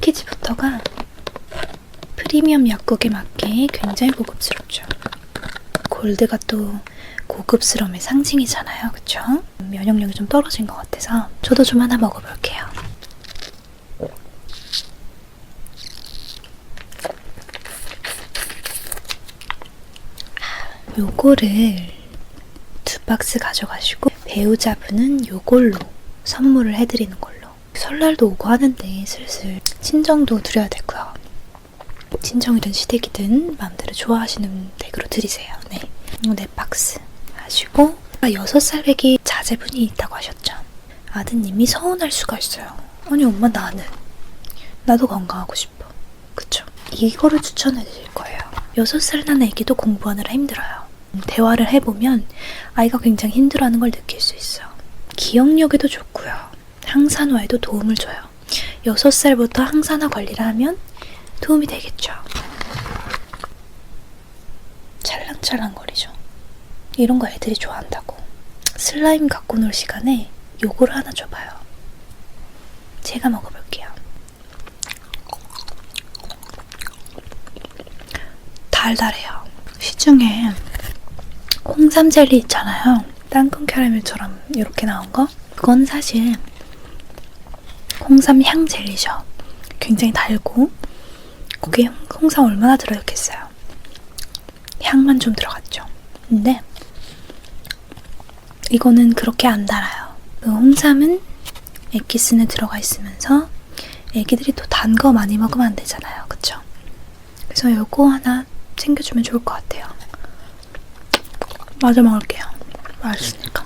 패키지부터가 프리미엄 약국에 맞게 굉장히 고급스럽죠. 골드가 또 고급스러움의 상징이잖아요. 그쵸? 면역력이 좀 떨어진 것 같아서 저도 좀 하나 먹어볼게요. 요거를 두 박스 가져가시고 배우자분은 요걸로 선물을 해드리는 걸로 설날도 오고 하는데 슬슬 친정도 드려야 되고요. 친정이든 시댁이든 마음대로 좋아하시는 댁으로 드리세요. 네. 이거 네 박스 하시고 아, 여섯 살 배기 자제분이 있다고 하셨죠. 아드님이 서운할 수가 있어요. 아니 엄마 나는 나도 건강하고 싶어. 그쵸? 이거를 추천해 드릴 거예요. 여섯 살난 애기도 공부하느라 힘들어요. 음, 대화를 해보면 아이가 굉장히 힘들어하는 걸 느낄 수 있어요. 기억력에도 좋고요. 항산화에도 도움을 줘요. 여섯 살부터 항산화 관리를 하면 도움이 되겠죠. 찰랑찰랑거리죠. 이런 거 애들이 좋아한다고. 슬라임 갖고 놀 시간에 요거를 하나 줘봐요. 제가 먹어볼게요. 달달해요. 시중에 홍삼 젤리 있잖아요. 땅콩 캐러멜처럼 이렇게 나온 거. 그건 사실 홍삼 향 젤리죠. 굉장히 달고 거기에 홍- 홍삼 얼마나 들어있겠어요. 향만 좀 들어갔죠. 근데 이거는 그렇게 안 달아요. 그 홍삼은 엑기스는 들어가 있으면서 애기들이 또 단 거 많이 먹으면 안 되잖아요. 그쵸? 그래서 이거 하나 챙겨주면 좋을 것 같아요. 마저 먹을게요. 맛있으니까.